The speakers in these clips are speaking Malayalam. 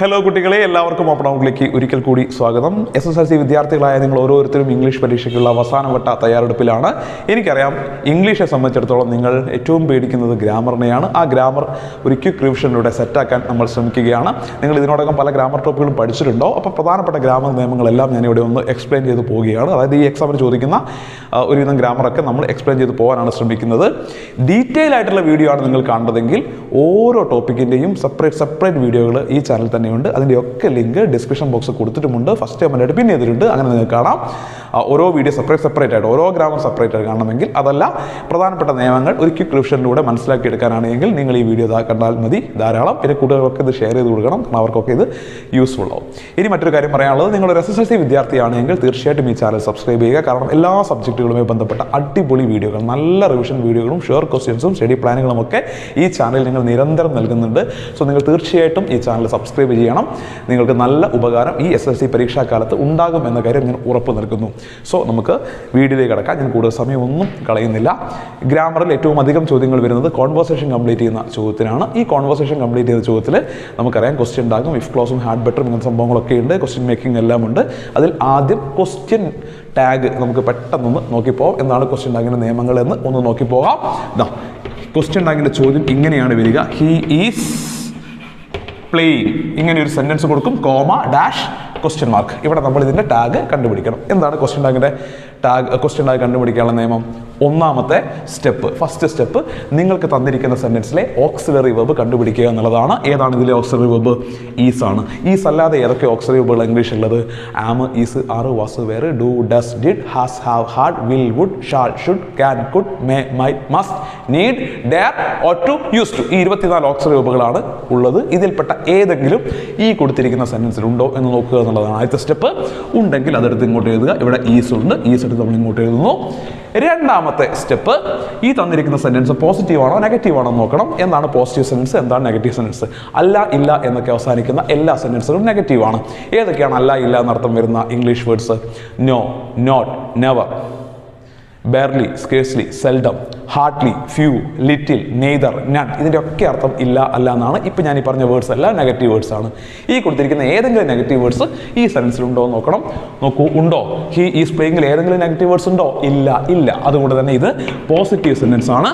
ഹലോ കുട്ടികളെ. എല്ലാവർക്കും ഓപ്പൺ ഔട്ടിലേക്ക് ഒരിക്കൽ കൂടി സ്വാഗതം. എസ് എസ് എൽ സി വിദ്യാർത്ഥികളായ നിങ്ങൾ ഓരോരുത്തരും ഇംഗ്ലീഷ് പരീക്ഷയ്ക്കുള്ള അവസാനവട്ട തയ്യാറെടുപ്പിലാണ്. എനിക്കറിയാം ഇംഗ്ലീഷെ സംബന്ധിച്ചിടത്തോളം നിങ്ങൾ ഏറ്റവും പേടിക്കുന്നത് ഗ്രാമറിനെയാണ് ആ ഗ്രാമർ ഒരു ക്വിക്ക് റിവിഷനിലൂടെ സെറ്റാക്കാൻ നമ്മൾ ശ്രമിക്കുകയാണ്. നിങ്ങൾ ഇതിനോടകം പല ഗ്രാമർ ടോപ്പികളും പഠിച്ചിട്ടുണ്ടോ? അപ്പോൾ പ്രധാനപ്പെട്ട ഗ്രാമർ നിയമങ്ങളെല്ലാം ഞാനിവിടെ ഒന്ന് എക്സ്പ്ലെയിൻ ചെയ്ത് പോവുകയാണ്. അതായത് ഈ എക്സാമിന് ചോദിക്കുന്ന ഒരുവിധം ഗ്രാമറൊക്കെ നമ്മൾ എക്സ്പ്ലെയിൻ ചെയ്ത് പോകാനാണ് ശ്രമിക്കുന്നത്. ഡീറ്റെയിൽ ആയിട്ടുള്ള വീഡിയോ ആണ് നിങ്ങൾ കാണുന്നതെങ്കിൽ ഓരോ ടോപ്പിക്കിന്റെയും സെപ്പറേറ്റ് സെപ്പറേറ്റ് വീഡിയോകൾ ഈ ചാനൽ തന്നെയുണ്ട് അതിന്റെ ഒക്കെ ലിങ്ക് ഡിസ്ക്രിപ്ഷൻ ബോക്സ് കൊടുത്തിട്ടുമുണ്ട്. ഫസ്റ്റ് കമന്റായിട്ട് പിന്നെ ചെയ്തിട്ടുണ്ട് അങ്ങനെ നിങ്ങൾക്ക് കാണാം. ഓരോ വീഡിയോ സെപ്പറേറ്റ് സെപ്പറേറ്റ് ആയിട്ട് ഓരോ ഗ്രാമർ സെപ്പറേറ്റ് ആയിട്ട് കാണണമെങ്കിൽ അതല്ല പ്രധാനപ്പെട്ട നിയമങ്ങൾ ഒരു ക്വിക്ക് റിവിഷനിലൂടെ മനസ്സിലാക്കി എടുക്കാനാണെങ്കിൽ നിങ്ങൾ ഈ വീഡിയോ കണ്ടാൽ മതി. ധാരാളം. പിന്നെ കൂട്ടുകാർക്കൊക്കെ ഇത് ഷെയർ ചെയ്ത് കൊടുക്കണം. കാരണം അവർക്കൊക്കെ ഇത് യൂസ്ഫുൾ ആവും. ഇനി മറ്റൊരു കാര്യം പറയാനുള്ളത് നിങ്ങൾ ഒരു എസ് എസ് എൽ സി വിദ്യാർത്ഥിയാണെങ്കിൽ തീർച്ചയായിട്ടും ഈ ചാനൽ സബ്സ്ക്രൈബ് ചെയ്യുക. കാരണം എല്ലാ സബ്ജക്റ്റുകളുമായി ബന്ധപ്പെട്ട അടിപൊളി വീഡിയോകൾ നല്ല റിവിഷൻ വീഡിയോകളും ഷുവർ ക്വസ്റ്റ്യൻസും സ്റ്റഡി പ്ലാനുകളും ഒക്കെ ഈ ചാനൽ നിങ്ങൾ നിരന്തരം നൽകുന്നുണ്ട്. സോ നിങ്ങൾ തീർച്ചയായിട്ടും ഈ ചാനൽ സബ്സ്ക്രൈബ് ചെയ്യണം. നിങ്ങൾക്ക് നല്ല ഉപകാരം ഈ എസ് എൽ സി പരീക്ഷാക്കാലത്ത് ഉണ്ടാകും എന്ന കാര്യം ഞാൻ ഉറപ്പ് നൽകുന്നു. സോ നമുക്ക് വീഡിയോയിലേക്ക് കടക്കാം. ഞാൻ കൂടുതൽ സമയമൊന്നും കളയുന്നില്ല. ഗ്രാമറിൽ ഏറ്റവും അധികം ചോദ്യങ്ങൾ വരുന്നത് കോൺവെർസേഷൻ കംപ്ലീറ്റ് ചെയ്യുന്ന ചോദ്യത്തിനാണ്. ഈ കോൺവെർസേഷൻ കംപ്ലീറ്റ് ചെയ്ത ചോദ്യത്തിൽ നമുക്കറിയാം ക്വസ്റ്റ്യൻ ഉണ്ടാകും. ഇഫ് ക്ലോസും ഹാർഡ് ബെറ്ററും ഇങ്ങനത്തെ സംഭവങ്ങളൊക്കെ ഉണ്ട്. ക്വസ്റ്റ്യൻ മേക്കിംഗ് എല്ലാം ഉണ്ട്. അതിൽ ആദ്യം ക്വസ്റ്റ്യൻ ടാഗ് നമുക്ക് പെട്ടെന്നൊന്ന് നോക്കിപ്പോകാം എന്താണ് ക്വസ്റ്റ്യൻ ടാഗിന്റെ നിയമങ്ങൾ എന്ന് ഒന്ന് നോക്കിപ്പോകാം. ക്വസ്റ്റ്യൻ ടാഗിന്റെ ചോദ്യം ഇങ്ങനെയാണ് വരിക. ഹീ ഈസ് പ്ലേയിങ് ഇങ്ങനെ ഒരു സെന്റൻസ് കൊടുക്കും കോമ ഡാഷ് ക്വസ്റ്റ്യൻ മാർക്ക് ഇവിടെ നമ്മൾ ഇതിന്റെ ടാഗ് കണ്ടുപിടിക്കണം. എന്താണ് ക്വസ്റ്റ്യൻ ടാഗിന്റെ ടാഗ് ക്വസ്റ്റ്യൻ ടാഗ് കണ്ടുപിടിക്കാനുള്ള നിയമം. ഒന്നാമത്തെ സ്റ്റെപ്പ് ഫസ്റ്റ് സ്റ്റെപ്പ് നിങ്ങൾക്ക് തന്നിരിക്കുന്ന സെന്റൻസിലെ ഓക്സിലറി വെബ് കണ്ടുപിടിക്കുക എന്നുള്ളതാണ്. ഏതാണ് ഇതിലെ ഓക്സിലറി വെബ് ഈസ് ആണ്. ഈസ് അല്ലാതെ ഏതൊക്കെ ഓക്സിലറി വെബുകൾ ഇംഗ്ലീഷ് ഉള്ളത്? ആം ഈസ് ആറ് വാസ് വേറെ do does did has have had will would shall should can could may might must need dare ought to use to ഈ ഇരുപത്തിനാല് ഓക്സിലറി വെബുകളാണ് ഉള്ളത്. ഇതിൽപ്പെട്ട ഏതെങ്കിലും ഈ കൊടുത്തിരിക്കുന്ന സെന്റൻസിലുണ്ടോ എന്ന് നോക്കുക എന്നുള്ളതാണ് ആദ്യത്തെ സ്റ്റെപ്പ്. ഉണ്ടെങ്കിൽ അതെടുത്ത് ഇങ്ങോട്ട് എഴുതുക. ഇവിടെ ഈസ് ഉണ്ട്. ഈസ് എടുത്ത് നമ്മൾ ഇങ്ങോട്ട് എഴുതുന്നു. രണ്ടാമത്തെ സ്റ്റെപ്പ് ഈ തന്നിരിക്കുന്ന സെന്റൻസ് പോസിറ്റീവ് ആണോ നെഗറ്റീവ് ആണോ നോക്കണം. എന്താണ് പോസിറ്റീവ് സെന്റൻസ് എന്താണ് നെഗറ്റീവ് സെന്റൻസ് അല്ല ഇല്ല എന്നൊക്കെ അവസാനിക്കുന്ന എല്ലാ സെന്റൻസുകളും നെഗറ്റീവ് ആണ്. ഏതൊക്കെയാണ് അല്ല ഇല്ല എന്നർത്ഥം വരുന്ന English words no not never barely scarcely seldom hardly few little neither none ഇതിന്റെ ഒക്കെ അർത്ഥം ഇല്ല അല്ല എന്നാണ് ഇപ്പം ഞാൻ ഈ പറഞ്ഞ വേർഡ്സ് എല്ലാം നെഗറ്റീവ് വേർഡ്സ് ആണ്. ഈ കൊടുത്തിരിക്കുന്ന ഏതെങ്കിലും നെഗറ്റീവ് വേർഡ്സ് ഈ സെൻസിലുണ്ടോ എന്ന് നോക്കണം. നോക്കൂ ഉണ്ടോ? ഹി ഈ പ്ലേയിങ്ങിൽ ഏതെങ്കിലും നെഗറ്റീവ് വേർഡ്സ് ഉണ്ടോ? ഇല്ല ഇല്ല. അതുകൊണ്ട് തന്നെ ഇത് പോസിറ്റീവ് സെന്റൻസ് ആണ്.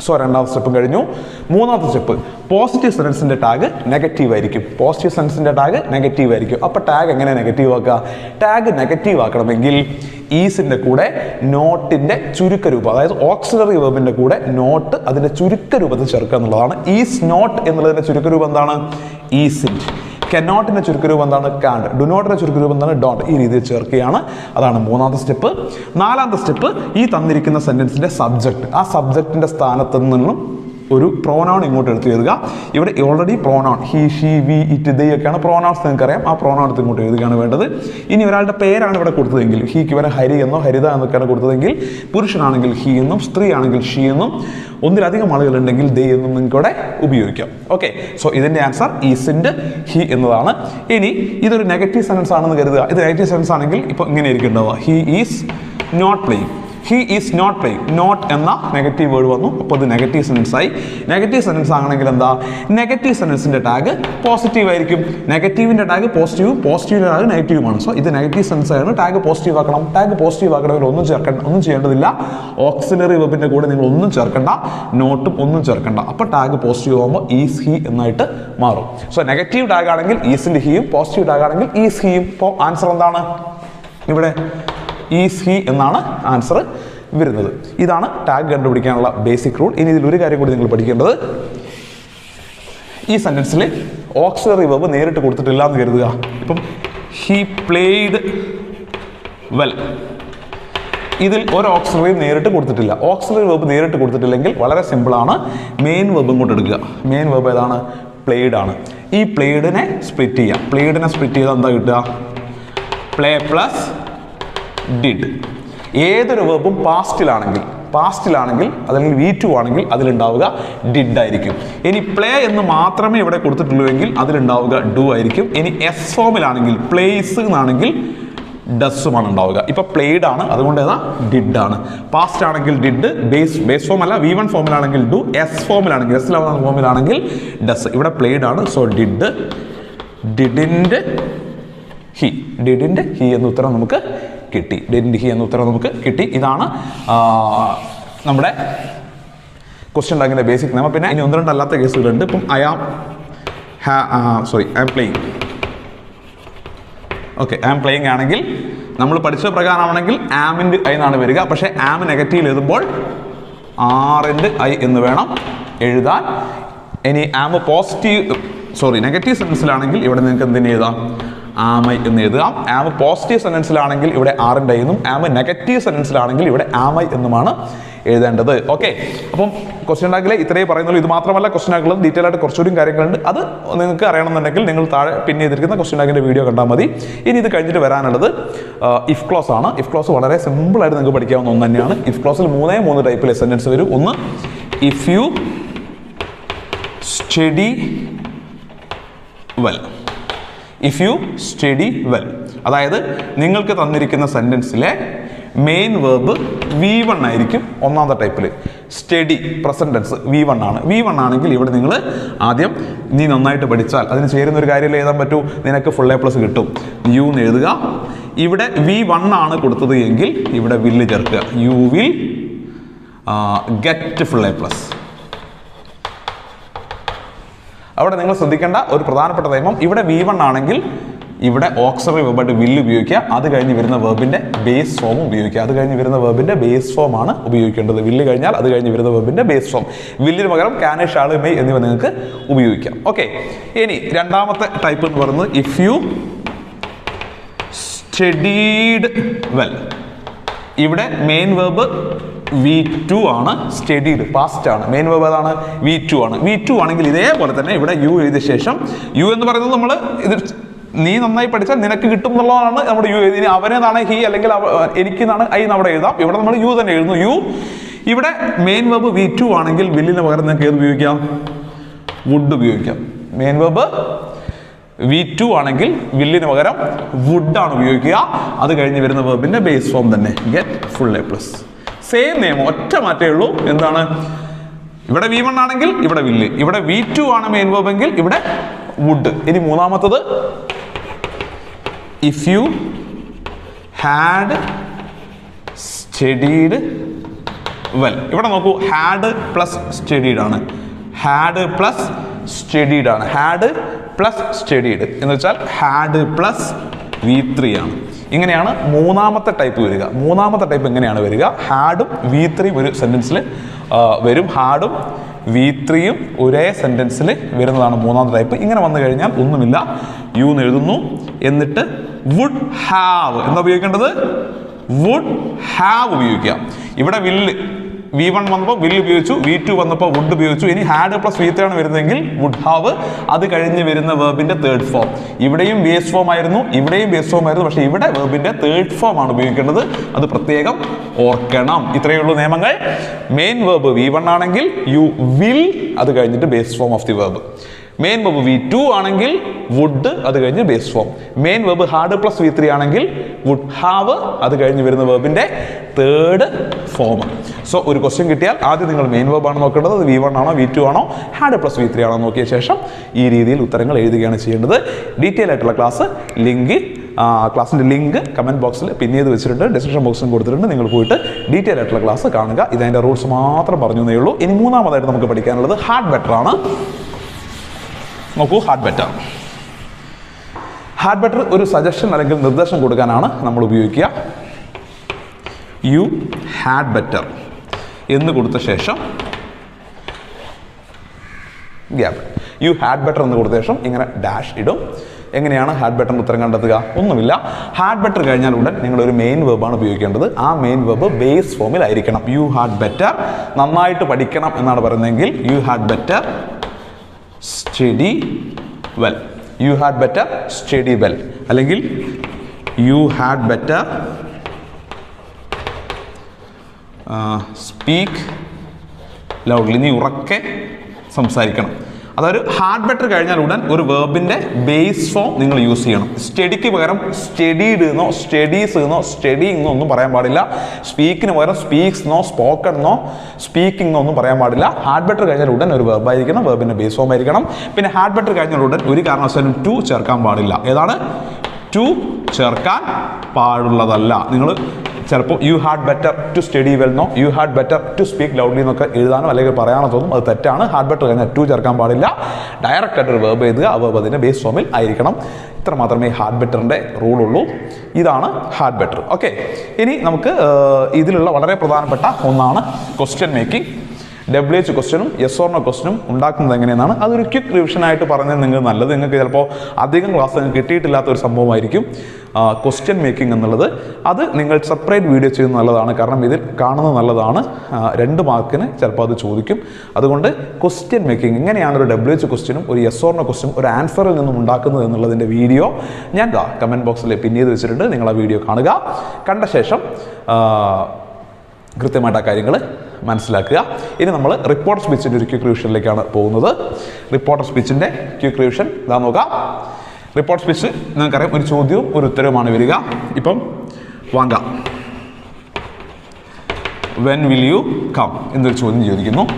സോ രണ്ടാമത്തെ സ്റ്റെപ്പും കഴിഞ്ഞു. മൂന്നാമത്തെ സ്റ്റെപ്പ് പോസിറ്റീവ് സെൻസിന്റെ ടാഗ് നെഗറ്റീവ് ആയിരിക്കും. പോസിറ്റീവ് സെൻസിന്റെ ടാഗ് നെഗറ്റീവ് ആയിരിക്കും. അപ്പോൾ ടാഗ് എങ്ങനെ നെഗറ്റീവ് ആക്കുക? ടാഗ് നെഗറ്റീവ് ആക്കണമെങ്കിൽ ഈസിന്റെ കൂടെ നോട്ടിന്റെ ചുരുക്കരൂപം അതായത് ഓക്സിലറി വെബിന്റെ കൂടെ നോട്ട് അതിന്റെ ചുരുക്കരൂപത്തിൽ ചേർക്കുക എന്നുള്ളതാണ്. ഈസ് നോട്ട് എന്നുള്ളതിന്റെ ചുരുക്കരൂപം എന്താണ്? ഈസിന്റ് കനോട്ടിന്റെ ചുരുക്കരൂപം എന്താണ്? കാണ്ട് ഡു ചുരുക്ക ചുരുക്കരൂപം എന്താണ്? ഡോട്ട് ഈ രീതിയിൽ ചേർക്കുകയാണ്. അതാണ് മൂന്നാമത്തെ സ്റ്റെപ്പ് നാലാമത്തെ സ്റ്റെപ്പ് ഈ തന്നിരിക്കുന്ന സെന്റൻസിന്റെ സബ്ജക്റ്റ് ആ സബ്ജക്റ്റിന്റെ സ്ഥാനത്ത് നിന്നും ഒരു പ്രോണൗൺ ഇങ്ങോട്ട് എടുത്ത് എഴുതുക. ഇവിടെ already pronoun he she we it they ഒക്കെയാണ് പ്രോനൗൺസ് നിങ്ങൾക്കറിയാം. ആ പ്രോണൗൺ എടുത്ത് ഇങ്ങോട്ട് എഴുതുകയാണ് വേണ്ടത്. ഇനി ഒരാളുടെ പേരാണ് ഇവിടെ കൊടുത്തതെങ്കിൽ ഹീക്ക് ഇവരെ ഹരി എന്നോ ഹരിത എന്നൊക്കെയാണ് കൊടുത്തതെങ്കിൽ പുരുഷനാണെങ്കിൽ ഹി എന്നും സ്ത്രീ ആണെങ്കിൽ ഷീ എന്നും ഒന്നിലധികം ആളുകളുണ്ടെങ്കിൽ ദൈ എന്നും നിങ്ങൾക്ക് ഇവിടെ ഉപയോഗിക്കാം. ഓക്കെ സോ ഇതിന്റെ ആൻസർ ഈസിന്റെ ഹി എന്നതാണ്. ഇനി ഇതൊരു നെഗറ്റീവ് സെൻസ് ആണെന്ന് കരുതുക. ഇത് നെഗറ്റീവ് സെൻസ് ആണെങ്കിൽ ഇപ്പോൾ ഇങ്ങനെ ആയിരിക്കും he is not playing he is not playing not എന്ന നെഗറ്റീവ് വേർഡ് വന്നു. അപ്പോൾ അത് നെഗറ്റീവ് സെൻസ് ആയി. നെഗറ്റീവ് സെൻസ് ആണെങ്കിൽ എന്താ? നെഗറ്റീവ് സെൻസിന്റെ ടാഗ് പോസിറ്റീവ് ആയിരിക്കും. നെഗറ്റീവിന്റെ ടാഗ് പോസിറ്റീവും പോസിറ്റീവിന്റെ ടാഗ് നെഗറ്റീവുമാണ് സോ ഇത് നെഗറ്റീവ് സെൻസ് ആയിരുന്നു ടാഗ് പോസിറ്റീവ് ആക്കണം. ടാഗ് പോസിറ്റീവ് ആക്കണമെങ്കിൽ ഒന്നും ചേർക്കേണ്ട ഒന്നും ചെയ്യേണ്ടതില്ല. ഓക്സിലറി വെബിന്റെ കൂടെ നിങ്ങൾ ഒന്നും ചേർക്കണ്ട. നോട്ടും ഒന്നും ചേർക്കണ്ട. അപ്പോൾ ടാഗ് പോസിറ്റീവ് ആകുമ്പോൾ ഈസ് ഹി എന്നായിട്ട് മാറും. സോ നെഗറ്റീവ് ടാഗ് ആണെങ്കിൽ ഈസിന്റെ ഹിയും പോസിറ്റീവ് ടാഗ് ആണെങ്കിൽ ഈസ് ഹിയും ഇപ്പോൾ ആൻസർ എന്താണ്? ഇവിടെ ഈസ് ഹി എന്നാണ് ആൻസർ വരുന്നത്. ഇതാണ് ടാഗ് കണ്ടുപിടിക്കാനുള്ള ബേസിക് റൂൾ ഇനി ഇതിൽ ഒരു കാര്യം കൂടി നിങ്ങൾ പഠിക്കേണ്ടത്. ഈ സെന്റൻസിൽ ഓക്സിലറി വെബ് നേരിട്ട് കൊടുത്തിട്ടില്ല എന്ന് കരുതുക. ഇപ്പം ഹി പ്ലേഡ് വെൽ ഇതിൽ ഒരു ഓക്സിലറി നേരിട്ട് കൊടുത്തിട്ടില്ല. ഓക്സിലറി വെബ് നേരിട്ട് കൊടുത്തിട്ടില്ലെങ്കിൽ വളരെ സിമ്പിളാണ് മെയിൻ വെബും കൊണ്ട് എടുക്കുക. മെയിൻ വെബ് ഏതാണ്? പ്ലേഡ് ആണ്. ഈ പ്ലേഡിനെ സ്പ്ലിറ്റ് ചെയ്യുക. പ്ലേഡിനെ സ്പ്ലിറ്റ് ചെയ്താൽ എന്താ കിട്ടുക? പ്ലേ പ്ലസ് ഡിഡ് ഏതൊരു വേർബും പാസ്റ്റിലാണെങ്കിൽ പാസ്റ്റിലാണെങ്കിൽ അതല്ലെങ്കിൽ വി ടു ആണെങ്കിൽ അതിലുണ്ടാവുക ഡിഡ് ആയിരിക്കും. ഇനി പ്ലേ എന്ന് മാത്രമേ ഇവിടെ കൊടുത്തിട്ടുള്ളൂ എങ്കിൽ അതിലുണ്ടാവുക ഡു ആയിരിക്കും. ഇനി എസ് ഫോമിലാണെങ്കിൽ പ്ലേസ് എന്നാണെങ്കിൽ ഡസ്സുമാണ് ഉണ്ടാവുക. ഇപ്പൊ പ്ലേഡ് ആണ് അതുകൊണ്ട് ഏതാ? ഡിഡ് ആണ്. പാസ്റ്റ് ആണെങ്കിൽ ഡിഡ് ബേസ് ബേസ് ഫോം അല്ല വി വൺ ഫോമിലാണെങ്കിൽ ഡു എസ് ഫോമിലാണെങ്കിൽ എസ് ലെവൻ ഫോമിലാണെങ്കിൽ ഡസ് ഇവിടെ പ്ലേഡ് ആണ് സോ ഡിഡ് ഡിഡിന്റെ ഹി ഡിഡിന്റെ ഹി എന്ന ഉത്തരം നമുക്ക് കിട്ടി. ഡെൻഡിഹി എന്ന ഉത്തരം നമുക്ക് കിട്ടി. ഇതാണ് നമ്മുടെ ക്വസ്റ്റ്യൻ ഉണ്ടാക്കിന്റെ ബേസിക് നിയമം. പിന്നെ ഇനി ഒന്ന് രണ്ടല്ലാത്ത കേസുകളുണ്ട് ഇപ്പം I am sorry I am playing okay I am playing ആണെങ്കിൽ നമ്മൾ പഠിച്ച പ്രകാരമാണെങ്കിൽ ആമിന്റെ ഐ എന്നാണ് വരിക. പക്ഷേ ആം നെഗറ്റീവിൽ എഴുതുമ്പോൾ ആറിന്റെ ഐ എന്ന് വേണം എഴുതാൻ. ഇനി ആം പോസിറ്റീവ് സോറി നെഗറ്റീവ് സെൻസിലാണെങ്കിൽ ഇവിടെ നിങ്ങൾക്ക് എന്തിന് എഴുതാം? ആമൈ എന്ന് എഴുതാം ആമ പോസിറ്റീവ് സെന്റൻസിലാണെങ്കിൽ ഇവിടെ ആറിന്റെ എന്നും ആമ നെഗറ്റീവ് സെന്റൻസിലാണെങ്കിൽ ഇവിടെ ആമൈ എന്നുമാണ് എഴുതേണ്ടത്. ഓക്കെ അപ്പം ക്വസ്റ്റ്യൻ ടാഗിലെ ഇത്രയേ പറയുന്നുള്ളൂ. ഇത് മാത്രമല്ല ക്വസ്റ്റ്യൻ ടാഗിൽ ഡീറ്റെയിൽ ആയിട്ട് കുറച്ചുകൂടി കാര്യങ്ങളുണ്ട്. അത് നിങ്ങൾക്ക് അറിയണമെന്നുണ്ടെങ്കിൽ നിങ്ങൾ താഴെ പിന്നെ ചെയ്തിരിക്കുന്ന ക്വസ്റ്റ്യൻ ടാഗിന്റെ വീഡിയോ കണ്ടാൽ മതി. ഇനി ഇത് കഴിഞ്ഞിട്ട് വരാനുള്ളത് ഇഫ് ക്ലോസ് ആണ്. ഇഫ് ക്ലോസ് വളരെ സിമ്പിളായിട്ട് നിങ്ങൾക്ക് പഠിക്കാവുന്ന ഒന്ന് തന്നെയാണ്. ഇഫ് ക്ലോസിൽ മൂന്നേ മൂന്ന് ടൈപ്പിലെ സെന്റൻസ് വരും. ഒന്ന് if you study well if you study well അതായത് നിങ്ങൾക്ക് തന്നിരിക്കുന്ന സെന്റൻസിലെ മെയിൻ വേർബ് വി വൺ ആയിരിക്കും ഒന്നാമത്തെ ടൈപ്പിൽ study present tense V one ആണ്. വി വൺ ആണെങ്കിൽ ഇവിടെ നിങ്ങൾ ആദ്യം നീ നന്നായിട്ട് പഠിച്ചാൽ അതിന് ചേരുന്ന ഒരു കാര്യം എഴുതാൻ പറ്റൂ? നിനക്ക് ഫുൾ എ പ്ലസ് കിട്ടും. യു എന്ന് എഴുതുക. ഇവിടെ വി വൺ ആണ് കൊടുത്തത് എങ്കിൽ ഇവിടെ വില്ല് ചേർക്കുക. You will get full A plus അവിടെ നിങ്ങൾ ശ്രദ്ധിക്കേണ്ട ഒരു പ്രധാനപ്പെട്ട നിയമം ഇവിടെ വി വൺ ആണെങ്കിൽ ഇവിടെ ഓക്സറി വെബായിട്ട് വില്ല് ഉപയോഗിക്കുക. അത് കഴിഞ്ഞ് വരുന്ന വെബിന്റെ ബേസ് ഫോം ഉപയോഗിക്കുക. അത് കഴിഞ്ഞ് വരുന്ന വെബിന്റെ ബേസ് ഫോം ആണ് ഉപയോഗിക്കേണ്ടത്. വില്ല് കഴിഞ്ഞാൽ അത് കഴിഞ്ഞ് വരുന്ന വെബിന്റെ ബേസ് ഫോം വില്ലിന് പകരം കാന് ഷാൾ മെയ് എന്നിവ നിങ്ങൾക്ക് ഉപയോഗിക്കാം. ഓക്കെ ഇനി രണ്ടാമത്തെ ടൈപ്പ് എന്ന് പറയുന്നത് ഇഫ് യു സ്റ്റഡീഡ് വെൽ ഇവിടെ മെയിൻ വേർബ് വി ടു ആണ് സ്റ്റഡീഡ് പാസ്റ്റ് ആണ്. മെയിൻ വേബ് ഏതാണ്? വി ടു ആണ്. വി ടു ആണെങ്കിൽ ഇതേപോലെ തന്നെ ഇവിടെ യു എഴുതിയ ശേഷം യു എന്ന് പറയുന്നത് നമ്മൾ ഇത് നീ നന്നായി പഠിച്ചാൽ നിനക്ക് കിട്ടും എന്നുള്ളതാണ് നമ്മുടെ യു എഴുതി അവനേതാണ് ഹി അല്ലെങ്കിൽ എനിക്ക് എന്നാണ് ഐ അവിടെ എഴുതാം. ഇവിടെ നമ്മൾ യു തന്നെ എഴുതുന്നു. യു ഇവിടെ മെയിൻ വേബ് വി ടു ആണെങ്കിൽ വില്ലിന് പകരം നിങ്ങൾക്ക് ഏത് ഉപയോഗിക്കാം? വുഡ് ഉപയോഗിക്കാം. മെയിൻ വേബ് വി ടു ആണെങ്കിൽ വില്ലിന് പകരം വുഡ് ആണ് ഉപയോഗിക്കുക. അത് കഴിഞ്ഞ് വരുന്ന വെബിന്റെ ബേസ് ഫോം തന്നെ. Get full A plus same നിയമം ഒറ്റ മാറ്റേ ഉള്ളൂ. എന്താണ്? ഇവിടെ വി വൺ ആണെങ്കിൽ ഇവിടെ വില്ല് ഇവിടെ വി ടു ആണ് മെയിൻ വേബെങ്കിൽ ഇവിടെ വുഡ് ഇനി മൂന്നാമത്തത് if you had studied well ഇവിടെ നോക്കൂ ഹാഡ് പ്ലസ് സ്റ്റഡീഡ് ആണ്. ഹാഡ് പ്ലസ് സ്റ്റഡീഡ് ആണ്. ഹാഡ് പ്ലസ് സ്റ്റഡീഡ് എന്ന് വെച്ചാൽ ഹാഡ് പ്ലസ് വി ത്രീ ആണ്. ഇങ്ങനെയാണ് മൂന്നാമത്തെ ടൈപ്പ് വരിക. മൂന്നാമത്തെ ടൈപ്പ് എങ്ങനെയാണ് വരിക? ഹാഡും വി ത്രീയും ഒരു സെന്റൻസിൽ വരും. ഹാഡും വി ത്രീയും ഒരേ സെന്റൻസിൽ വരുന്നതാണ് മൂന്നാമത്തെ ടൈപ്പ് ഇങ്ങനെ വന്നു കഴിഞ്ഞാൽ ഒന്നുമില്ല. യു എന്ന് എഴുതുന്നു. എന്നിട്ട് വുഡ് ഹാവ് എന്താ ഉപയോഗിക്കേണ്ടത്? വുഡ് ഹാവ് ഉപയോഗിക്കുക. ഇവിടെ വില്ല് വി വൺ വന്നപ്പോൾ വില്ല് ഉപയോഗിച്ചു വി ടു വന്നപ്പോൾ വുഡ് ഉപയോഗിച്ചു. ഇനി ഹാഡ് പ്ലസ് വി ത്രീ ആണ് വരുന്നതെങ്കിൽ വുഡ് ഹാവ് അത് കഴിഞ്ഞ് വരുന്ന വേർബിന്റെ തേർഡ് ഫോം ഇവിടെയും ബേസ് ഫോം ആയിരുന്നു ഇവിടെയും ബേസ് ഫോം ആയിരുന്നു പക്ഷേ ഇവിടെ വേർബിന്റെ തേർഡ് ഫോം ആണ് ഉപയോഗിക്കേണ്ടത്. അത് പ്രത്യേകം ഓർക്കണം. ഇത്രയേ ഉള്ളൂ നിയമങ്ങൾ. മെയിൻ വേർബ് വി വൺ ആണെങ്കിൽ യു വിൽ അത് കഴിഞ്ഞിട്ട് base form of the verb main verb V two ആണെങ്കിൽ വുഡ് അത് കഴിഞ്ഞ് base form main verb had plus V three ആണെങ്കിൽ വുഡ് ഹാവ് അത് കഴിഞ്ഞ് വരുന്ന വെബിന്റെ തേർഡ് ഫോം സോ ഒരു ക്വസ്റ്റ്യൻ കിട്ടിയാൽ ആദ്യം നിങ്ങൾ മെയിൻ ആണ് നോക്കേണ്ടത്. അത് വി വൺ ആണോ വി ടു ആണോ ഹാർഡ് പ്ലസ് വി ത്രീ ആണോ നോക്കിയ ശേഷം ഈ രീതിയിൽ ഉത്തരങ്ങൾ എഴുതുകയാണ് ചെയ്യേണ്ടത്. ഡീറ്റെയിൽ ആയിട്ടുള്ള ക്ലാസ് ലിങ്ക് ക്ലാസ്സിന്റെ ലിങ്ക് കമന്റ് ബോക്സിൽ പിൻ ചെയ്ത് വെച്ചിട്ടുണ്ട്. ഡിസ്ക്രിപ്ഷൻ ബോക്സിലും കൊടുത്തിട്ടുണ്ട്. നിങ്ങൾ പോയിട്ട് ഡീറ്റെയിൽ ആയിട്ടുള്ള ക്ലാസ് കാണുക. ഇതതിന്റെ റൂൾസ് മാത്രം പറഞ്ഞു എന്നേ ഉള്ളൂ. ഇനി മൂന്നാമതായിട്ട് നമുക്ക് പഠിക്കാനുള്ളത് ഹാർഡ് ബെറ്റർ ആണ്. നോക്കൂ ഹാർഡ് ബെറ്റർ. ഹാർഡ് ബെറ്റർ ഒരു സജഷൻ അല്ലെങ്കിൽ നിർദ്ദേശം കൊടുക്കാനാണ് നമ്മൾ ഉപയോഗിക്കുക. യു ഹാഡ് ബെറ്റർ എന്ന് കൊടുത്ത ശേഷം ഗ്യാപ്. യു ഹാഡ് ബെറ്റർ എന്ന് കൊടുത്ത ശേഷം ഇങ്ങനെ ഡാഷ് ഇടും. എങ്ങനെയാണ് ഹാഡ് ബെറ്ററിന് ഉത്തരം കണ്ടെത്തുക? ഒന്നുമില്ല. ഹാഡ് ബെറ്റർ കഴിഞ്ഞാൽ ഉടൻ നിങ്ങൾ ഒരു മെയിൻ വെബാണ് ഉപയോഗിക്കേണ്ടത്. ആ മെയിൻ വെബ് ബേസ് ഫോമിൽ ആയിരിക്കണം യു ഹാഡ് ബെറ്റർ. നന്നായിട്ട് പഠിക്കണം എന്നാണ് പറയുന്നതെങ്കിൽ you had better study well. You had better study well. അല്ലെങ്കിൽ you had better speak loudly നീ ഉറക്കെ സംസാരിക്കണം. അതായത് ഹാർഡ് ബെറ്റർ കഴിഞ്ഞാൽ ഉടൻ ഒരു വേർബിന്റെ ബേസ് ഫോം നിങ്ങൾ യൂസ് ചെയ്യണം. സ്റ്റഡിക്ക് പകരം സ്റ്റഡീഡ് എന്നോ സ്റ്റഡീസ് എന്നോ സ്റ്റഡിങ് എന്നോ ഒന്നും പറയാൻ പാടില്ല. സ്പീക്കിന് പകരം സ്പീക്സ് എന്നോ സ്പോക്കൺ എന്നോ സ്പീക്കിംഗ് എന്നോ ഒന്നും പറയാൻ പാടില്ല. ഹാർഡ് ബെറ്റർ കഴിഞ്ഞാൽ ഉടൻ ഒരു verb ആയിരിക്കണം വേർബിന്റെ ബേസ് ഫോം ആയിരിക്കണം. പിന്നെ ഹാർഡ് ബെറ്റർ കഴിഞ്ഞാൽ ഉടൻ ഒരു കാരണവശാലും ടു ചേർക്കാൻ പാടില്ല. ഏതാണ്? ടു ചേർക്കാൻ പാടുള്ളതല്ല. നിങ്ങൾ ചിലപ്പോൾ you had better to study well no you had better to speak loudly എന്നൊക്കെ എഴുതാനോ അല്ലെങ്കിൽ പറയാനോ തോന്നും. അത് തെറ്റാണ്. ഹാഡ് ബെറ്റർ കഴിഞ്ഞാൽ ടു ചേർക്കാൻ പാടില്ല. ഡയറക്റ്റ് ആയിട്ട് ഒരു വേർബ് എഴുതുക. ആ വേർബ് അതിന്റെ ബേസ് ഫോമിൽ ആയിരിക്കണം. ഇത്ര മാത്രമേ ഹാഡ് ബെറ്ററിന്റെ റൂൾ ഉള്ളൂ. ഇതാണ് ഹാഡ് ബെറ്റർ ഓക്കെ ഇനി നമുക്ക് ഇതിലുള്ള വളരെ പ്രധാനപ്പെട്ട ഒന്നാണ് ക്വസ്റ്റ്യൻ മേക്കിംഗ് ഡബ്ല്യു എച്ച് ക്വസ്റ്റനും എസ് ഓർണോ ക്വസ്റ്റനും ഉണ്ടാക്കുന്നത് എങ്ങനെയെന്നാണ് അതൊരു ക്വിക്ക് റിവിഷൻ ആയിട്ട് പറഞ്ഞത് നിങ്ങൾക്ക് നല്ലത്. നിങ്ങൾക്ക് ചിലപ്പോൾ അധികം ക്ലാസ് നിങ്ങൾക്ക് കിട്ടിയിട്ടില്ലാത്ത ഒരു സംഭവമായിരിക്കും ക്വസ്റ്റ്യൻ മേക്കിംഗ് എന്നുള്ളത്. അത് നിങ്ങൾ സെപ്പറേറ്റ് വീഡിയോ ചെയ്യുന്നത് നല്ലതാണ്. കാരണം ഇതിൽ കാണുന്നത് നല്ലതാണ്. രണ്ട് മാർക്കിന് ചിലപ്പോൾ അത് ചോദിക്കും. അതുകൊണ്ട് ക്വസ്റ്റ്യൻ മേക്കിംഗ് എങ്ങനെയാണ് ഒരു ഡബ്ല്യു എച്ച് ക്വസ്റ്റ്യനും ഒരു എസ് ഓർണോ ക്വസ്റ്റ്യനും ഒരു ആൻസറിൽ നിന്നും ഉണ്ടാക്കുന്നത് എന്നുള്ളതിന്റെ വീഡിയോ ഞാൻ കമന്റ് ബോക്സിൽ പിൻ ചെയ്ത് വെച്ചിട്ടുണ്ട്. നിങ്ങൾ ആ വീഡിയോ കാണുക. കണ്ട ശേഷം കൃത്യമായിട്ട് ആ കാര്യങ്ങൾ മനസ്സിലാക്കുക. ഇനി നമ്മൾ റിപ്പോർട്ട് സ്പീച്ചിന്റെ ഒരു ക്യൂക്ക് റിവിഷനിലേക്കാണ് പോകുന്നത്. റിപ്പോർട്ട് സ്പീച്ചിന്റെ ക്യൂ റിവിഷൻ ഇതാ നോക്കാം. റിപ്പോർട്ട് സ്പീച്ച് നിങ്ങൾക്കറിയാം ഒരു ചോദ്യവും ഒരു ഉത്തരവുമാണ് വരിക. ഇപ്പം Vanka when will you come എന്നൊരു ചോദ്യം ചോദിക്കുന്നു.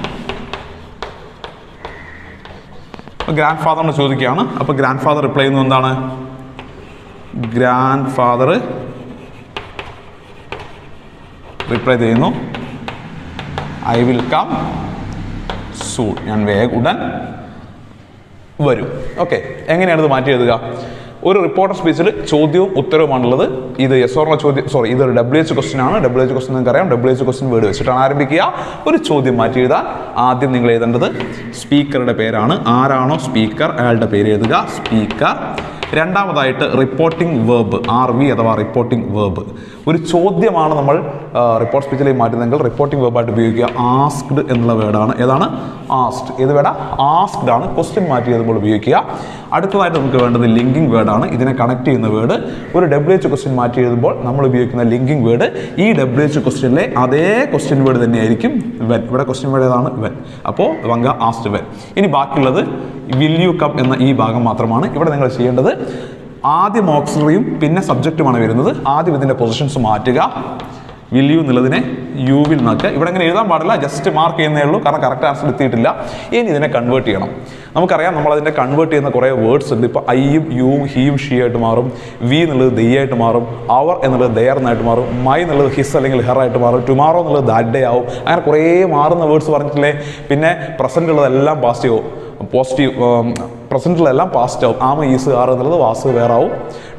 ഗ്രാൻഡ് ഫാദറിനോട് ചോദിക്കുകയാണ്. അപ്പോൾ ഗ്രാൻഡ് ഫാദർ റിപ്ലൈ ചെയ്യുന്നത് എന്താണ്? ഗ്രാൻഡ് ഫാദർ റിപ്ലൈ ചെയ്യുന്നു. ഐ വിൽ കം സൂൺ ഞാൻ വേഗം ഉടൻ വരും. ഓക്കെ എങ്ങനെയാണ് ഇത് മാറ്റി എഴുതുക? ഒരു റിപ്പോർട്ടർ സ്പീച്ചിൽ ചോദ്യവും ഉത്തരവുമാണുള്ളത്. ഇത് എസ് ഓർണ ചോദ്യം സോറി ഇതൊരു ഡബ്ല്യു എച്ച് ക്വസ്റ്റൻ ആണ്. ഡബ്ല്യു എച്ച് ക്വസ്റ്റൻ നിങ്ങൾക്ക് അറിയാം. ഡബ്ല്യു എച്ച് ക്വസ്റ്റൻ വേർഡ് വെച്ചിട്ടാണ് ആരംഭിക്കുക. ഒരു ചോദ്യം മാറ്റി എഴുതാൻ ആദ്യം നിങ്ങൾ എഴുതേണ്ടത് സ്പീക്കറുടെ പേരാണ്. ആരാണോ സ്പീക്കർ അയാളുടെ പേര് എഴുതുക. സ്പീക്കർ രണ്ടാമതായിട്ട് റിപ്പോർട്ടിംഗ് വേർബ് ആർ വി അഥവാ റിപ്പോർട്ടിംഗ് വേർബ് ഒരു ചോദ്യമാണ് നമ്മൾ റിപ്പോർട്ട് സ്പീച്ചിലേക്ക് മാറ്റുന്നതെങ്കിൽ റിപ്പോർട്ടിംഗ് വേർബായിട്ട് ഉപയോഗിക്കുക. ആസ്ക്ഡ് എന്നുള്ള വേർഡാണ് ഏതാണ്? ആസ്ക്ഡ് ഏത് വേർഡാ? ആസ്ക്ഡ് ആണ്. ക്വസ്റ്റ്യൻ മാറ്റി എഴുതുമ്പോൾ ഉപയോഗിക്കുക. അടുത്തതായിട്ട് നമുക്ക് വേണ്ടത് ലിങ്കിങ് വേർഡാണ് ഇതിനെ കണക്ട് ചെയ്യുന്ന വേർഡ് ഒരു ഡബ്ല്യു എച്ച് ക്വസ്റ്റ്യൻ മാറ്റി എഴുതുമ്പോൾ നമ്മൾ ഉപയോഗിക്കുന്ന ലിങ്കിങ് വേർഡ് ഈ ഡബ്ല്യു എച്ച് ക്വസ്റ്റ്യനിലെ അതേ ക്വസ്റ്റ്യൻ വേർഡ് തന്നെയായിരിക്കും വെൻ ഇവിടെ ക്വസ്റ്റ്യൻ വേർഡ് ഏതാണ്? വെൻ അപ്പോൾ വങ്ക ആസ്റ്റ് വെൻ ഇനി ബാക്കിയുള്ളത് വിൽ യു എന്ന ഈ ഭാഗം മാത്രമാണ്. ഇവിടെ നിങ്ങൾ ചെയ്യേണ്ടത് ആദ്യം ഓക്സിലറിയും പിന്നെ സബ്ജക്റ്റുമാണ് വരുന്നത്. ആദ്യം ഇതിന്റെ പൊസിഷൻസ് മാറ്റുക. വിൽ യു എന്നുള്ളതിനെ യു വിൽ നോക്കുക ഇവിടെ അങ്ങനെ എഴുതാൻ പാടില്ല. ജസ്റ്റ് മാർക്ക് ചെയ്യുന്നേ ഉള്ളൂ. കാരണം കറക്റ്റ് ആൻസർ എത്തിയിട്ടില്ല. ഇനി ഇതിനെ കൺവേർട്ട് ചെയ്യണം. നമുക്കറിയാം നമ്മൾ അതിനെ കൺവേർട്ട് ചെയ്യുന്ന കുറേ വേർഡ്സ് ഉണ്ട്. ഇപ്പോൾ ഐയും യുവും ഹിയും ഷീ ആയിട്ട് മാറും. വി എന്നുള്ളത് ദൈ ആയിട്ട് മാറും. അവർ എന്നുള്ളത് ദയർ എന്നായിട്ട് മാറും. മൈ എന്നുള്ളത് ഹിസ് അല്ലെങ്കിൽ ഹെർ ആയിട്ട് മാറും. ടുമാറോ എന്നുള്ളത് ദാറ്റ് ഡേ ആവും. അങ്ങനെ കുറേ മാറുന്ന വേർഡ്സ് പറഞ്ഞിട്ടില്ലേ? പിന്നെ പ്രസന്റ് ഉള്ളതെല്ലാം പാസ്റ്റ് ആവും പോസിറ്റീവ് പ്രസന്റിലെല്ലാം പാസ്റ്റ് ആവും. ആമ ഈസ് ആർ എന്നുള്ളത് വാസ് വേറെ ആവും.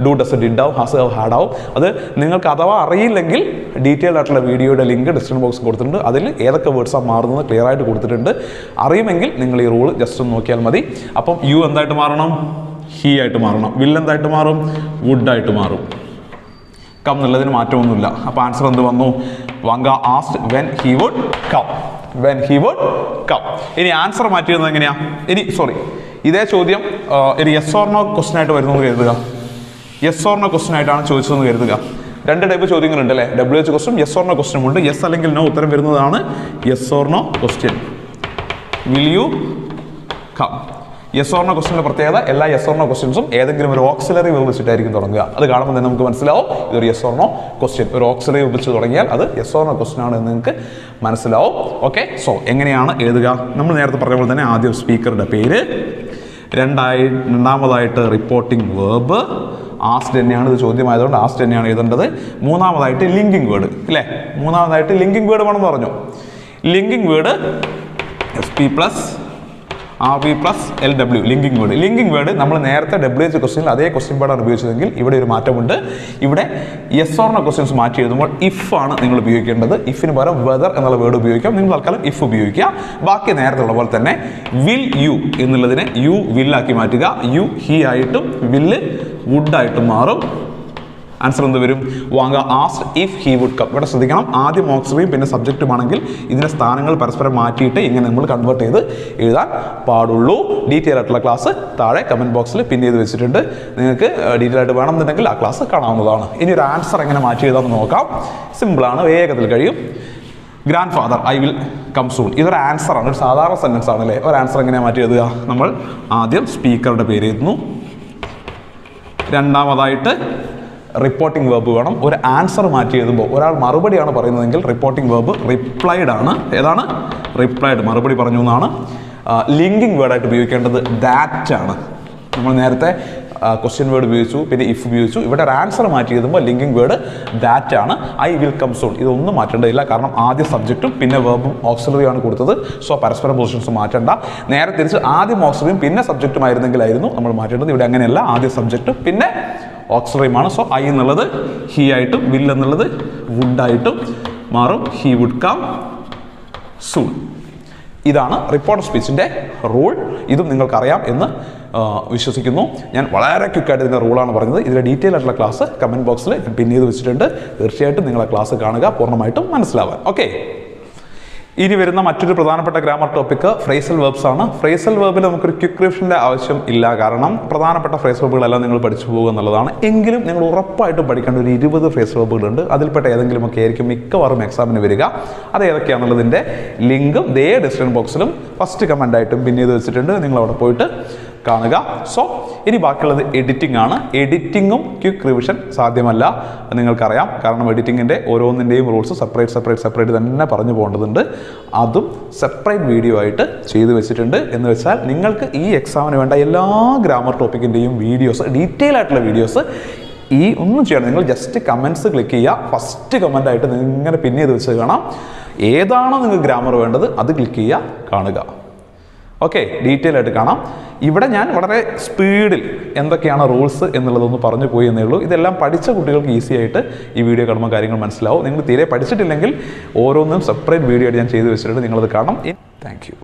ഡു ഡസ് ഡിഡ് ആവും. ഹാസ് ഹാഡ് ആവും. അത് നിങ്ങൾക്ക് അഥവാ അറിയില്ലെങ്കിൽ ഡീറ്റെയിൽഡ് ആയിട്ടുള്ള വീഡിയോയുടെ ലിങ്ക് ഡിസ്ക്രിപ്ഷൻ ബോക്സ് കൊടുത്തിട്ടുണ്ട്. അതിൽ ഏതൊക്കെ വേർഡ്സാണ് മാറുന്നത് ക്ലിയർ ആയിട്ട് കൊടുത്തിട്ടുണ്ട്. അറിയുമെങ്കിൽ നിങ്ങൾ ഈ റൂൾ ജസ്റ്റ് ഒന്ന് നോക്കിയാൽ മതി. അപ്പം യു എന്തായിട്ട് മാറണം? ഹി ആയിട്ട് മാറണം. വിൽ എന്തായിട്ട് മാറും? വുഡായിട്ട് മാറും. കം എന്നുള്ളതിന് മാറ്റമൊന്നുമില്ല. അപ്പോൾ ആൻസർ എന്ത് വന്നു? Vanka asked when he would come when he would come ഇനി ആൻസർ മാറ്റിയിരുന്നത് എങ്ങനെയാ? ഇനി സോറി ഇതേ ചോദ്യം ഒരു യെസ് ഓർണോ ക്വസ്റ്റൻ ആയിട്ട് വരുന്നത് കരുതുക. യെസ് ഓർണോ ക്വസ്റ്റൻ ആയിട്ടാണ് ചോദിച്ചതെന്ന് കരുതുക. രണ്ട് ടൈപ്പ് ചോദ്യങ്ങളുണ്ട് അല്ലേ? ഡബ്ല്യു എച്ച് ക്വസ്റ്റും യെസ് ഓർണോ ക്വസ്റ്റ്യൻ ഉണ്ട്. യെസ് അല്ലെങ്കിൽ നോ ഉത്തരം വരുന്നതാണ് yes or no question will you come yes or no ക്വസ്റ്റിന്റെ പ്രത്യേകത എല്ലാ യെസ് ഓർണോ ക്വസ്റ്റ്യൻസും ഏതെങ്കിലും ഒരു ഓക്സിലറി വെച്ചിട്ടായിരിക്കും തുടങ്ങുക. അത് കാണുമ്പോൾ തന്നെ നമുക്ക് മനസ്സിലാവും ഇതൊരു യെസ് ഓർണോ ക്വസ്റ്റ്യൻ ഒരു ഓക്സിലറി വെച്ച് തുടങ്ങിയാൽ അത് യെസ് ഓർണോ ക്വസ്റ്റ്യൻ ആണ് എന്ന് നിങ്ങൾക്ക് മനസ്സിലാവും. ഓക്കെ സോ എങ്ങനെയാണ് എഴുതുക? നമ്മൾ നേരത്തെ പറഞ്ഞ പോലെ തന്നെ ആദ്യം സ്പീക്കറുടെ പേര് രണ്ടായി രണ്ടാമതായിട്ട് റിപ്പോർട്ടിംഗ് വേർബ് ആസ്റ്റ് തന്നെയാണ് ഇത് ചോദ്യമായതുകൊണ്ട് ആസ്റ്റ് തന്നെയാണ് എഴുതേണ്ടത്. മൂന്നാമതായിട്ട് ലിങ്കിങ് വേർഡ് അല്ലേ മൂന്നാമതായിട്ട് ലിങ്കിങ് വേർഡ് വേണമെന്ന് പറഞ്ഞു. Linking word S P plus R V plus L W linking word linking word നമ്മൾ നേരത്തെ ഡബ്ല്യു എച്ച് ക്വസ്റ്റ്യനിൽ അതേ ക്വസ്റ്റ്യൻ പാടാണ് ഉപയോഗിച്ചതെങ്കിൽ ഇവിടെ ഒരു മാറ്റമുണ്ട്. ഇവിടെ യെസ് ഓർണ ക്വസ്റ്റ്യൻസ് മാറ്റി ചെയ്യുമ്പോൾ ഇഫ് ആണ് നിങ്ങൾ ഉപയോഗിക്കേണ്ടത്. ഇഫിന് പകരം വെദർ എന്നുള്ള വേർഡ് ഉപയോഗിക്കാം. നിങ്ങൾ തൽക്കാലം ഇഫ് ഉപയോഗിക്കുക. ബാക്കി നേരത്തെ ഉള്ള പോലെ തന്നെ വിൽ യു എന്നുള്ളതിനെ യു വില്ലാക്കി മാറ്റുക. യു ഹി ആയിട്ടും വില്ല് വുഡായിട്ടും മാറും. ആൻസർ എന്ത് വരും? Vanka asked if he would come ഇവിടെ ശ്രദ്ധിക്കണം. ആദ്യം ഓക്സിലറിയും പിന്നെ സബ്ജക്റ്റുമാണെങ്കിൽ ഇതിന്റെ സ്ഥാനങ്ങൾ പരസ്പരം മാറ്റിയിട്ട് ഇങ്ങനെ നമ്മൾ കൺവേർട്ട് ചെയ്ത് എഴുതാൻ പാടുള്ളൂ. ഡീറ്റെയിൽ ആയിട്ടുള്ള ക്ലാസ് താഴെ കമന്റ് ബോക്സിൽ പിൻ ചെയ്ത് വെച്ചിട്ടുണ്ട്. നിങ്ങൾക്ക് ഡീറ്റെയിൽ ആയിട്ട് വേണമെന്നുണ്ടെങ്കിൽ ആ ക്ലാസ് കാണാവുന്നതാണ്. ഇനി ഒരു ആൻസർ എങ്ങനെ മാറ്റി എഴുതാമെന്ന് നോക്കാം. സിമ്പിളാണ് വേഗത്തിൽ കഴിയും. Grandfather I will come soon ഇതൊരു ആൻസറാണ് ഒരു സാധാരണ സെന്റൻസ് ആണല്ലേ? ഒരു ആൻസർ എങ്ങനെയാണ് മാറ്റി എഴുതുക? നമ്മൾ ആദ്യം സ്പീക്കറുടെ പേര് എഴുതുന്നു. രണ്ടാമതായിട്ട് റിപ്പോർട്ടിംഗ് വേർബ് വേണം. ഒരു ആൻസർ മാറ്റി എഴുതുമ്പോൾ ഒരാൾ മറുപടിയാണ് പറയുന്നതെങ്കിൽ റിപ്പോർട്ടിംഗ് വേർബ് റിപ്ലൈഡ് ആണ്. ഏതാണ്? റിപ്ലൈഡ് മറുപടി പറഞ്ഞു എന്നാണ്. ലിങ്കിങ് വേർഡായിട്ട് ഉപയോഗിക്കേണ്ടത് ദാറ്റ് ആണ്. നമ്മൾ നേരത്തെ ക്വസ്റ്റ്യൻ വേർഡ് ഉപയോഗിച്ചു പിന്നെ ഇഫ് ഉപയോഗിച്ചു. ഇവിടെ ഒരു ആൻസർ മാറ്റി എഴുതുമ്പോൾ ലിങ്കിങ് വേർഡ് ദാറ്റ് ആണ്. ഐ വിൽ കം സോൺ ഇതൊന്നും മാറ്റേണ്ടതില്ല കാരണം ആദ്യ സബ്ജക്റ്റും പിന്നെ വേർബും ഓക്സിലറി ആണ് കൊടുത്തത്. സോ പരസ്പരം പൊസിഷൻസ് മാറ്റേണ്ട. നേരെ തിരിച്ച് ആദ്യം ഓക്സിലറിയും പിന്നെ സബ്ജക്റ്റും ആയിരുന്നെങ്കിലായിരുന്നു നമ്മൾ മാറ്റേണ്ടത്. ഇവിടെ അങ്ങനെയല്ല. ആദ്യ സബ്ജക്റ്റും പിന്നെ ഓക്സിലറിയുമാണ് സോ ഐ എന്നുള്ളത് ഹി ആയിട്ടും വിൽ എന്നുള്ളത് വുഡായിട്ടും മാറും. ഹി വുഡ് കം സൂൺ ഇതാണ് റിപ്പോർട്ട് സ്പീച്ചിന്റെ റൂൾ ഇതും നിങ്ങൾക്കറിയാം എന്ന് വിശ്വസിക്കുന്നു. ഞാൻ വളരെ ക്വിക്കായിട്ട് ഇതിന്റെ റൂളാണ് പറഞ്ഞത്. ഇതിന്റെ ഡീറ്റെയിൽ ആയിട്ടുള്ള ക്ലാസ് കമന്റ് ബോക്സിൽ ഞാൻ ചെയ്ത് വെച്ചിട്ടുണ്ട്. തീർച്ചയായിട്ടും നിങ്ങൾ ക്ലാസ് കാണുക പൂർണമായിട്ടും മനസ്സിലാവാൻ. ഓക്കെ ഇനി വരുന്ന മറ്റൊരു പ്രധാനപ്പെട്ട ഗ്രാമർ ടോപ്പിക് ഫ്രേസൽ വെർബ്സ് ആണ്. ഫ്രേസൽ വേർബിൽ നമുക്കൊരു ക്വിക്ക് റിവിഷന്റെ ആവശ്യം ഇല്ല. കാരണം പ്രധാനപ്പെട്ട ഫ്രേസ് വേർബുകളെല്ലാം നിങ്ങൾ പഠിച്ചു പോകുക എന്നുള്ളതാണ്. എങ്കിലും നിങ്ങൾ ഉറപ്പായിട്ടും പഠിക്കേണ്ട ഒരു ഇരുപത് ഫ്രേസ് വേർബുകളുണ്ട് അതിൽപ്പെട്ട ഏതെങ്കിലുമൊക്കെ ആയിരിക്കും മിക്കവാറും എക്സാമിന് വരിക. അത് ഏതൊക്കെയാണെന്നുള്ളതിന്റെ ലിങ്കും ദേ ഡിസ്ക്രിപ്ഷൻ ബോക്സിലും ഫസ്റ്റ് കമന്റായിട്ടും പിന്നെ പിൻ ചെയ്ത് വെച്ചിട്ടുണ്ട്. നിങ്ങൾ അവിടെ പോയിട്ട് കാണുക. സോ ഇനി ബാക്കിയുള്ളത് എഡിറ്റിംഗ് ആണ്. എഡിറ്റിങ്ങും ക്വിക്ക് റിവിഷൻ സാധ്യമല്ല. നിങ്ങൾക്കറിയാം. കാരണം എഡിറ്റിങ്ങിന്റെ ഓരോന്നിന്റെയും റൂൾസ് സെപ്പറേറ്റ് സെപ്പറേറ്റ് സെപ്പറേറ്റ് തന്നെ പറഞ്ഞു പോകേണ്ടതുണ്ട്. അതും സെപ്പറേറ്റ് വീഡിയോ ആയിട്ട് ചെയ്തു വെച്ചിട്ടുണ്ട്. എന്ന് വെച്ചാൽ നിങ്ങൾക്ക് ഈ എക്സാമിന് വേണ്ട എല്ലാ ഗ്രാമർ ടോപ്പിക്കിന്റെയും വീഡിയോസ് ഡീറ്റെയിൽ ആയിട്ടുള്ള വീഡിയോസ് ഈ ഒന്നും ചെയ്യണം നിങ്ങൾ ജസ്റ്റ് കമൻസ് ക്ലിക്ക് ചെയ്യുക. ഫസ്റ്റ് കമന്റായിട്ട് നിങ്ങൾ ഇങ്ങനെ പിന്നെ ചെയ്ത് വെച്ച് കാണാം. ഏതാണോ നിങ്ങൾക്ക് ഗ്രാമർ വേണ്ടത് അത് ക്ലിക്ക് ചെയ്യുക കാണുക. ഓക്കെ ഡീറ്റെയിൽ ആയിട്ട് കാണാം. ഇവിടെ ഞാൻ വളരെ സ്പീഡിൽ എന്തൊക്കെയാണ് റൂൾസ് എന്നുള്ളതൊന്ന് പറഞ്ഞു പോയി എന്നേ ഉള്ളൂ. ഇതെല്ലാം പഠിച്ച കുട്ടികൾക്ക് ഈസി ആയിട്ട് ഈ വീഡിയോ കാണുമ്പോൾ കാര്യങ്ങൾ മനസ്സിലാവും. നിങ്ങൾ തീരെ പഠിച്ചിട്ടില്ലെങ്കിൽ ഓരോന്നും സെപ്പറേറ്റ് വീഡിയോ ആയിട്ട് ഞാൻ ചെയ്തു വെച്ചിട്ടുണ്ട്. നിങ്ങളത് കാണാം താങ്ക് യു